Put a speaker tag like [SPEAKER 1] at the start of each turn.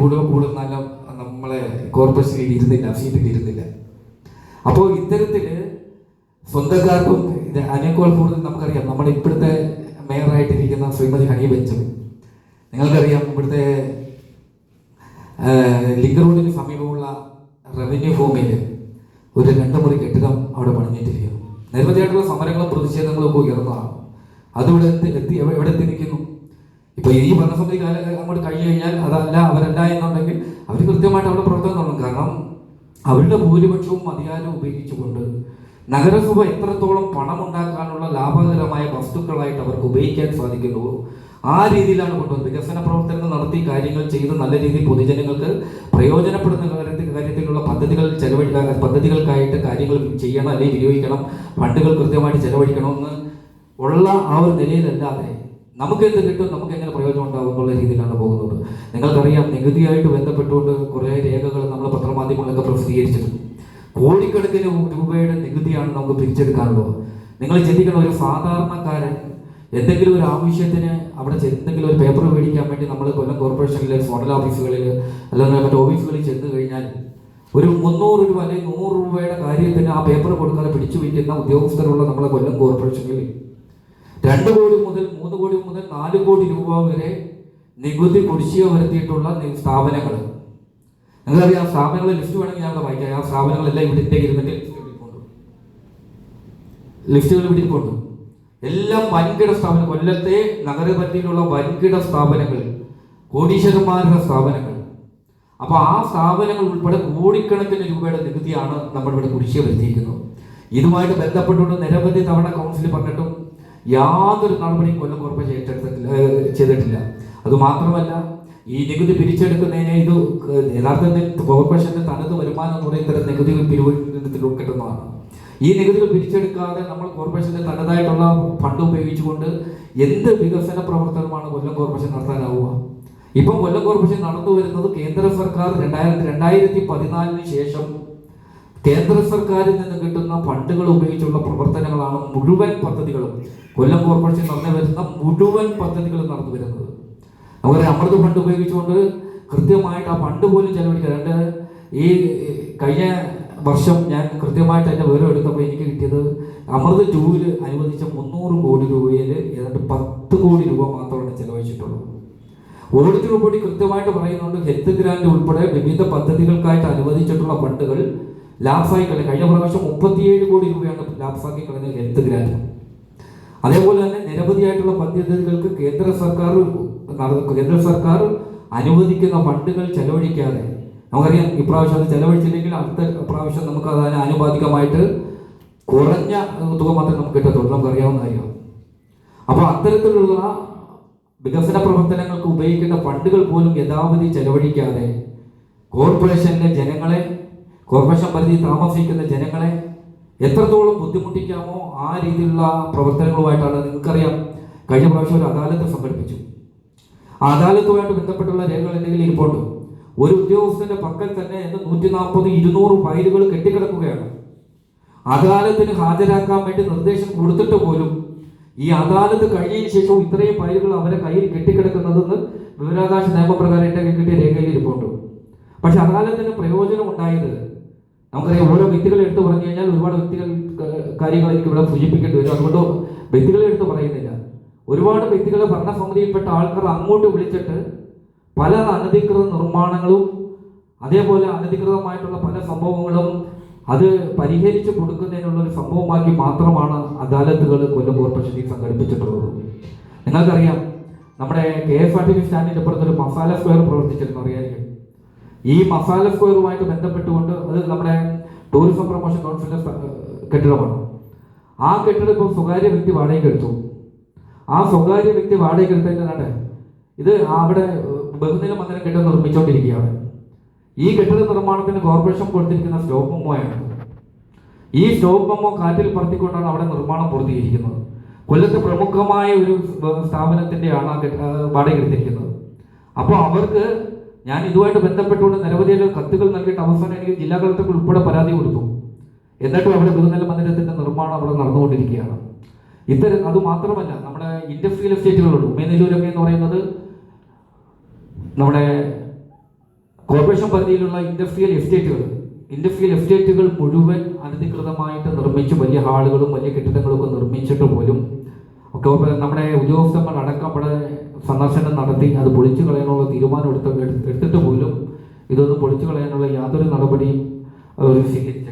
[SPEAKER 1] കൂടുക കൂടുന്നാലും നമ്മളെ corporation ഇരുന്നില്ല seat ഇരുന്നില്ല. അപ്പോൾ ഇത്തരത്തിൽ സ്വന്തക്കാർക്കും ഇത് അതിനേക്കാൾ കൂടുതൽ നമുക്കറിയാം. നമ്മുടെ ഇപ്പോഴത്തെ മേയറായിട്ടിരിക്കുന്ന ശ്രീമതി ഹണി ബെഞ്ചമിൻ. നിങ്ങൾക്കറിയാം ഇവിടുത്തെ ലിങ്ക് റോഡിന് സമീപമുള്ള റവന്യൂ ഭൂമിയിൽ ഒരു രണ്ട് മുറി കെട്ടിടം അവിടെ പണിഞ്ഞിട്ടിരിക്കുന്നു. നിരവധിയായിട്ടുള്ള സമരങ്ങളും പ്രതിഷേധങ്ങളും ഒക്കെ ഉയർന്നതാണ്. അതിവിടെ എത്തി എവിടെ എത്തി നിൽക്കുന്നു? ഇപ്പൊ ഈ ഭരണസമിതി കാലം അങ്ങോട്ട് കഴിഞ്ഞു കഴിഞ്ഞാൽ അതല്ല അവരല്ല എന്നുണ്ടെങ്കിൽ അവർ കൃത്യമായിട്ട് അവിടെ പ്രവർത്തനം തുടങ്ങും. കാരണം അവരുടെ ഭൂരിപക്ഷവും അധികാരം ഉപയോഗിച്ചുകൊണ്ട് നഗരസഭ എത്രത്തോളം പണം ഉണ്ടാക്കാനുള്ള ലാഭകരമായ വസ്തുക്കളായിട്ട് അവർക്ക് ഉപയോഗിക്കാൻ സാധിക്കുന്നുവോ ആ രീതിയിലാണ് കൊണ്ടുവന്നത്. വികസന പ്രവർത്തനങ്ങൾ നടത്തി കാര്യങ്ങൾ ചെയ്ത് നല്ല രീതിയിൽ പൊതുജനങ്ങൾക്ക് പ്രയോജനപ്പെടുന്ന കാര്യത്തിൽ കാര്യത്തിലുള്ള പദ്ധതികൾ ചെലവഴിക്കാൻ പദ്ധതികൾക്കായിട്ട് കാര്യങ്ങൾ ചെയ്യണം അല്ലെങ്കിൽ വിനിയോഗിക്കണം ഫണ്ടുകൾ കൃത്യമായിട്ട് ചെലവഴിക്കണമെന്ന് ഉള്ള ആ ഒരു നിലയിലല്ലാതെ നമുക്ക് എന്ത് കിട്ടും? നമുക്ക് എങ്ങനെ പ്രയോജനം ഉണ്ടാകും എന്നുള്ള രീതിയിലാണ് പോകുന്നത്. നിങ്ങൾക്കറിയാം നികുതിയായിട്ട് ബന്ധപ്പെട്ടുകൊണ്ട് കുറേ രേഖകൾ നമ്മൾ പത്രമാധ്യമങ്ങളൊക്കെ പ്രസിദ്ധീകരിച്ചിട്ടുണ്ട്. കോടിക്കണക്കിന് രൂപയുടെ നികുതിയാണ് നമുക്ക് പിരിച്ചെടുക്കാറുള്ളത് നിങ്ങൾ ചിന്തിക്കണം ഒരു സാധാരണക്കാരൻ എന്തെങ്കിലും ഒരു ആവശ്യത്തിന് അവിടെ എന്തെങ്കിലും ഒരു പേപ്പർ മേടിക്കാൻ വേണ്ടി നമ്മൾ കൊല്ലം കോർപ്പറേഷനിലെ സോണൽ ഓഫീസുകളിൽ അല്ലെങ്കിൽ മറ്റു ഓഫീസുകളിൽ ചെന്ന് കഴിഞ്ഞാൽ ഒരു മുന്നൂറ് രൂപ അല്ലെങ്കിൽ നൂറ് രൂപയുടെ കാര്യത്തിന് ആ പേപ്പർ കൊടുക്കാതെ പിടിച്ചു വയ്ക്കുന്ന ഉദ്യോഗസ്ഥരുള്ള നമ്മളെ കൊല്ലം കോർപ്പറേഷനിൽ രണ്ട് കോടി മുതൽ മൂന്ന് കോടി മുതൽ നാല് കോടി രൂപ വരെ നികുതി കുടിശ്ശിക വരുത്തിയിട്ടുള്ള സ്ഥാപനങ്ങൾ നിങ്ങൾക്കറിയാം സ്ഥാപനങ്ങളെ ലിസ്റ്റ് വേണമെങ്കിൽ ഞാൻ വായിക്കാം. ആ സ്ഥാപനങ്ങളെല്ലാം ഇവിടെ ഇന്ത്യ ലിസ്റ്റുകൾ ഇവിടെ കൊണ്ടു എല്ലാം വൻകിട സ്ഥാപനം കൊല്ലത്തെ നഗരപരിധിയിലുള്ള വൻകിട സ്ഥാപനങ്ങൾ കോടീശ്വരന്മാരുടെ സ്ഥാപനങ്ങൾ. അപ്പൊ ആ സ്ഥാപനങ്ങൾ ഉൾപ്പെടെ കോടിക്കണക്കിന് രൂപയുടെ നികുതിയാണ് നമ്മൾ ഇവിടെ കുടിശ്ശിക വരുത്തിയിരിക്കുന്നത്. ഇതുമായിട്ട് ബന്ധപ്പെട്ടുകൊണ്ട് നിരവധി തവണ കൗൺസിൽ പറഞ്ഞിട്ടും യാതൊരു നടപടിയും കൊല്ലം കോർപ്പറേഷൻ ചെയ്തിട്ടില്ല. അത് മാത്രമല്ല ഈ നികുതി പിരിച്ചെടുക്കുന്നതിന് ഇത് യഥാർത്ഥത്തിൽ കോർപ്പറേഷന്റെ തനത് വരുമാനം എന്ന് പറയുന്ന നികുതികൾ നികുതി ഉൾപ്പെടുന്നതാണ് ഈ നികുതികൾ പിരിച്ചെടുക്കാതെ നമ്മൾ കോർപ്പറേഷന്റെ തനതായിട്ടുള്ള ഫണ്ട് ഉപയോഗിച്ചുകൊണ്ട് എന്ത് വികസന പ്രവർത്തനമാണ് കൊല്ലം കോർപ്പറേഷൻ നടത്താനാവുക? ഇപ്പം കൊല്ലം കോർപ്പറേഷൻ നടന്നു വരുന്നത് കേന്ദ്ര സർക്കാർ രണ്ടായിരത്തി രണ്ടായിരത്തി പതിനാലിന് ശേഷം കേന്ദ്ര സർക്കാരിൽ നിന്ന് കിട്ടുന്ന ഫണ്ടുകൾ ഉപയോഗിച്ചുള്ള പ്രവർത്തനങ്ങളാണ് മുഴുവൻ പദ്ധതികളും. കൊല്ലം കോർപ്പറേഷൻ നടന്നു വരുന്ന മുഴുവൻ പദ്ധതികളും നടന്നു വരുന്നത്. നമുക്കറിയാം അമൃത് ഫണ്ട് ഉപയോഗിച്ചുകൊണ്ട് കൃത്യമായിട്ട് ആ ഫണ്ട് പോലും ചെലവഴിക്കുക രണ്ട് ഈ കഴിഞ്ഞ വർഷം ഞാൻ കൃത്യമായിട്ട് എന്റെ വിവരം എടുത്തപ്പോൾ എനിക്ക് കിട്ടിയത് അമൃത് ടൂവിൽ അനുവദിച്ച മുന്നൂറ് കോടി രൂപയിൽ ഏതാണ്ട് പത്ത് കോടി രൂപ മാത്രമാണ് ചെലവഴിച്ചിട്ടുള്ളത് ഓഡിറ്റ് റിപ്പോർട്ടിൽ കൃത്യമായിട്ട് പറയുന്നുണ്ട് ഹെൽത്ത് ഗ്രാൻഡ് ഉൾപ്പെടെ വിവിധ പദ്ധതികൾക്കായിട്ട് അനുവദിച്ചിട്ടുള്ള ഫണ്ടുകൾ ലാപ്സായി കളഞ്ഞു കഴിഞ്ഞ പ്രാവശ്യം മുപ്പത്തിയേഴ് കോടി രൂപയാണ് ലാപ്സാക്കി കളഞ്ഞത് ഹെൽത്ത് ഗ്രാൻഡ് അതേപോലെ തന്നെ നിരവധിയായിട്ടുള്ള പദ്ധതികൾക്ക് കേന്ദ്ര സർക്കാർ കേന്ദ്ര സർക്കാർ അനുവദിക്കുന്ന ഫണ്ടുകൾ ചെലവഴിക്കാതെ നമുക്കറിയാം ഇപ്രാവശ്യം അത് ചെലവഴിച്ചില്ലെങ്കിൽ അടുത്ത പ്രാവശ്യം നമുക്ക് അതിന് ആനുപാതികമായിട്ട് കുറഞ്ഞ തുക മാത്രമേ നമുക്ക് കിട്ടത്തുള്ളൂ. നമുക്കറിയാവുന്ന കാര്യമാണ് അപ്പോൾ അത്തരത്തിലുള്ള വികസന പ്രവർത്തനങ്ങൾക്ക് ഉപയോഗിക്കുന്ന ഫണ്ടുകൾ പോലും യഥാവധി ചെലവഴിക്കാതെ കോർപ്പറേഷനിലെ ജനങ്ങളെ കോർപ്പറേഷൻ പരിധി താമസിക്കുന്ന ജനങ്ങളെ എത്രത്തോളം ബുദ്ധിമുട്ടിക്കാമോ ആ രീതിയിലുള്ള പ്രവർത്തനങ്ങളുമായിട്ടാണ് നിങ്ങൾക്കറിയാം. കഴിഞ്ഞ പ്രാവശ്യം ഒരു അദാലത്ത് സംഘടിപ്പിച്ചു. ആ അദാലത്തുമായിട്ട് ബന്ധപ്പെട്ടുള്ള രേഖകൾ എന്തെങ്കിലും ഇരിപ്പുണ്ട്? ഒരു ഉദ്യോഗസ്ഥന്റെ പക്കൽ തന്നെ എന്ന് നൂറ്റി നാൽപ്പത് ഇരുന്നൂറ് ഫയലുകൾ കെട്ടിക്കിടക്കുകയാണ്. അദാലത്തിന് ഹാജരാക്കാൻ വേണ്ടി നിർദ്ദേശം കൊടുത്തിട്ട് പോലും ഈ അദാലത്ത് കഴിഞ്ഞതിന് ശേഷവും ഇത്രയും ഫയലുകൾ അവരെ കയ്യിൽ കെട്ടിക്കിടക്കുന്നതെന്ന് വിവരാവകാശ നിയമപ്രകാരം എന്റെ കിട്ടിയ രേഖയിൽ ഇരിപ്പുണ്ട്. പക്ഷെ അദാലത്തിന് പ്രയോജനം ഉണ്ടായത് നമുക്കറിയാം ഓരോ വ്യക്തികളെ എടുത്തു പറഞ്ഞു കഴിഞ്ഞാൽ ഒരുപാട് വ്യക്തികൾ കാര്യങ്ങൾ എനിക്ക് ഇവിടെ സൂചിപ്പിക്കേണ്ടി വരും. അതുകൊണ്ട് വ്യക്തികളെ എടുത്ത് പറയുന്നില്ല. ഒരുപാട് വ്യക്തികളെ ഭരണസമിതിയിൽപ്പെട്ട ആൾക്കാർ അങ്ങോട്ട് വിളിച്ചിട്ട് പല അനധികൃത നിർമ്മാണങ്ങളും അതേപോലെ അനധികൃതമായിട്ടുള്ള പല സംഭവങ്ങളും അത് പരിഹരിച്ചു കൊടുക്കുന്നതിനുള്ള ഒരു സംഭവമാക്കി മാത്രമാണ് അദാലത്തുകൾ കൊല്ലം കോർപ്പറേഷനിൽ സംഘടിപ്പിച്ചിട്ടുള്ളത്. നിങ്ങൾക്കറിയാം നമ്മുടെ K S R T C സ്റ്റാൻഡിന്റെ അപ്പുറത്തൊരു മസാല സ്ക്വയർ പ്രവർത്തിച്ചിരുന്നു അറിയായിരിക്കും. ഈ മസാല സ്ക്വയറുമായിട്ട് ബന്ധപ്പെട്ടുകൊണ്ട് അത് നമ്മുടെ ടൂറിസം പ്രൊമോഷൻ കൗൺസിലിന്റെ കെട്ടിടമാണ്. ആ കെട്ടിടം ഇപ്പോൾ സ്വകാര്യ വ്യക്തി വാടകയ്ക്ക് എടുത്തു. ആ സ്വകാര്യ വ്യക്തി വാടകയ്ക്ക് എടുത്തതിനാണ് ഇത് അവിടെ ബഹുനില മന്ദിരം കെട്ടിടം നിർമ്മിച്ചുകൊണ്ടിരിക്കുകയാണ് ഈ കെട്ടിട നിർമ്മാണത്തിന് കോർപ്പറേഷൻ കൊടുത്തിരിക്കുന്ന സ്റ്റോപ്പ് മെമ്മോയാണ് ഈ സ്റ്റോപ്പ് മെമ്മോ കാറ്റിൽ പറത്തിക്കൊണ്ടാണ് അവിടെ നിർമ്മാണം പൂർത്തീകരിക്കുന്നത്. കൊല്ലത്ത് പ്രമുഖമായ ഒരു സ്ഥാപനത്തിന്റെയാണ് ആ കെട്ടി- ആ വാടക എടുത്തിരിക്കുന്നത്. അപ്പോൾ അവർക്ക് ഞാൻ ഇതുമായിട്ട് ബന്ധപ്പെട്ടുകൊണ്ട് നിരവധി കത്തുകൾ നൽകിയിട്ട് അവസാനം എനിക്ക് ജില്ലാ കളക്ടർക്ക് ഉൾപ്പെടെ പരാതി കൊടുത്തു. എന്നിട്ടും അവിടെ ബഹുനില മന്ദിരത്തിന്റെ നിർമ്മാണം അവിടെ നടന്നുകൊണ്ടിരിക്കുകയാണ്. ഇത്തരം അത് മാത്രമല്ല നമ്മുടെ ഇൻഡസ്ട്രിയൽ എസ്റ്റേറ്റുകളുണ്ട്. ഉമയനെല്ലൂരൊക്കെ എന്ന് പറയുന്നത് നമ്മുടെ കോർപ്പറേഷൻ പരിധിയിലുള്ള ഇൻഡസ്ട്രിയൽ എസ്റ്റേറ്റുകൾ. ഇൻഡസ്ട്രിയൽ എസ്റ്റേറ്റുകൾ മുഴുവൻ അനധികൃതമായിട്ട് നിർമ്മിച്ച് വലിയ ഹാളുകളും വലിയ കെട്ടിടങ്ങളും ഒക്കെ നിർമ്മിച്ചിട്ട് പോലും നമ്മുടെ ഉദ്യോഗസ്ഥന്മാർ അടക്കം അവിടെ സന്ദർശനം നടത്തി അത് പൊളിച്ചു കളയാനുള്ള തീരുമാനം എടുത്ത എടുത്തിട്ട് പോലും ഇതൊന്നും പൊളിച്ചു കളയാനുള്ള യാതൊരു നടപടിയും അവർ സ്വീകരിച്ചിട്ടില്ല